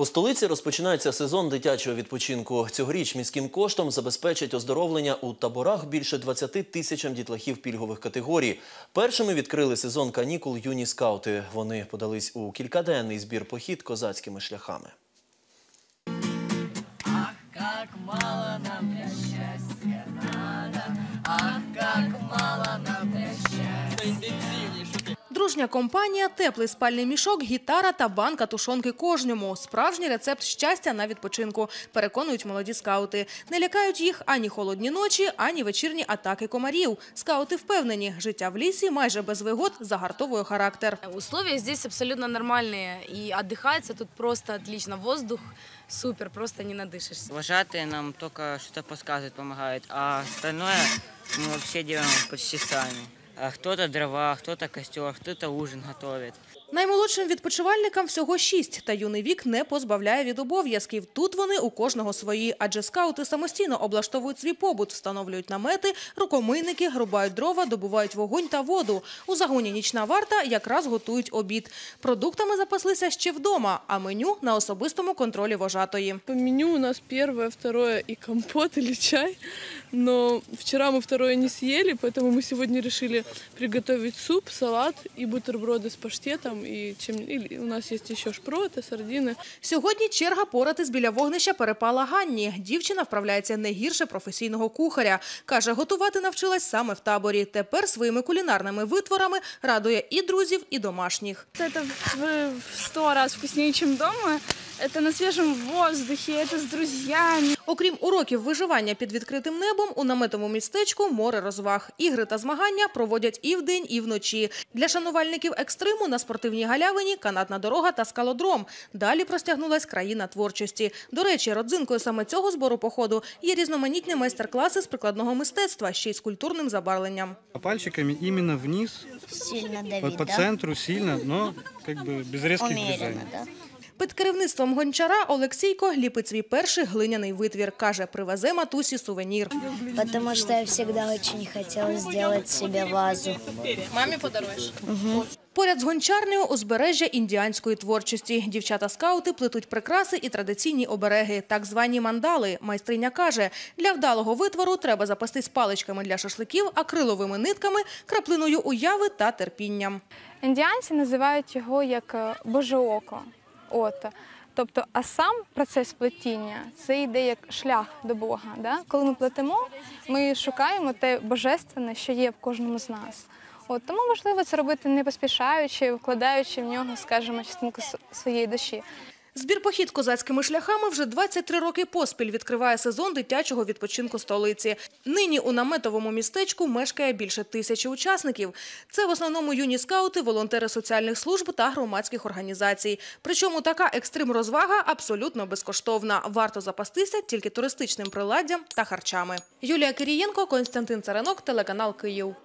У столиці розпочинається сезон дитячого відпочинку. Цьогоріч міським коштом забезпечать оздоровлення у таборах більше 20 тисячам дітлахів пільгових категорій. Першими відкрили сезон канікул юні скаути. Вони подались у кількаденний збір похід козацькими шляхами. Дружня компанія, теплий спальний мішок, гітара та банка тушонки кожному. Справжній рецепт щастя на відпочинку, переконують молоді скаути. Не лякають їх ані холодні ночі, ані вечірні атаки комарів. Скаути впевнені, життя в лісі майже без вигод загартовує характер. Условия здесь абсолютно нормальные. И отдыхается тут просто отлично. Воздух супер, просто не надышишься. Вожатые нам только что-то подсказывают, помогают, а остальное мы вообще делаем почти сами. А Кто-то дрова, кто-то костер, кто-то ужин готовит. Наймолодшим відпочивальникам всього шість, та юний вік не позбавляє від обов'язків. Тут вони у кожного свої, адже скаути самостійно облаштовують свій побут, встановлюють намети, рукомийники, рубають дрова, добувають вогонь та воду. У загоні нічна варта якраз готують обід. Продуктами запаслися ще вдома, а меню на особистому контролі вожатої. По меню у нас первое, второе и компот или чай. Но вчера мы второе не съели, поэтому мы сегодня решили приготовить суп, салат и бутерброды с паштетом. И чем... или у нас есть еще шпроты, сардины. Сьогодні черга поратись біля вогнища перепала Ганні. Дівчина вправляється не гірше професійного кухаря. Каже, готувати навчилась саме в таборі. Тепер своїми кулінарними витворами радує і друзів, і домашніх. Это в в сто раз вкуснее, чем дома. Это на свежем воздухе, это с друзьями. Окрім уроків виживання під відкритим небом, у наметовому містечку море розваг. Ігри та змагання проводять і вдень, і вночі. Для шанувальників екстриму на спортивній галявині канатна дорога та скалодром. Далі простягнулась країна творчості. До речі, родзинкою саме цього збору походу є різноманітні майстер-класи з прикладного мистецтва, ще й з культурним забарвленням. Пальчиками именно вниз, Сильно по, давить, по да? центру, сильно, но как бы без резких Умеренно, движений. да? Під керівництвом гончара Олексійко ліпить свій перший глиняний витвір. Каже, привезе матусі сувенір. Потому что я всегда очень хотела сделать себе вазу. Поряд з гончарнею узбережжя індіанської творчості. Дівчата-скаути плетуть прикраси і традиційні обереги, так звані мандали. Майстриня каже, для вдалого витвору треба запастись паличками для шашликів, акриловими нитками, краплиною уяви та терпінням. Індіанці називають його як е, Боже око. От. Тобто, а сам процес плетіння це йде як шлях до Бога. Да? Коли ми плетемо, ми шукаємо те божественне, що є в кожному з нас. От, тому важливо це робити не поспішаючи, вкладаючи в нього, скажімо, частинку своєї душі. Збір похід козацькими шляхами вже 23 роки поспіль відкриває сезон дитячого відпочинку столиці. Нині у наметовому містечку мешкає більше тисячі учасників. Це в основному юні скаути, волонтери соціальних служб та громадських організацій. Причому така екстрим-розвага абсолютно безкоштовна. Варто запастися тільки туристичним приладдям та харчами. Юлія Кирієнко, Константин Царенок, телеканал Київ.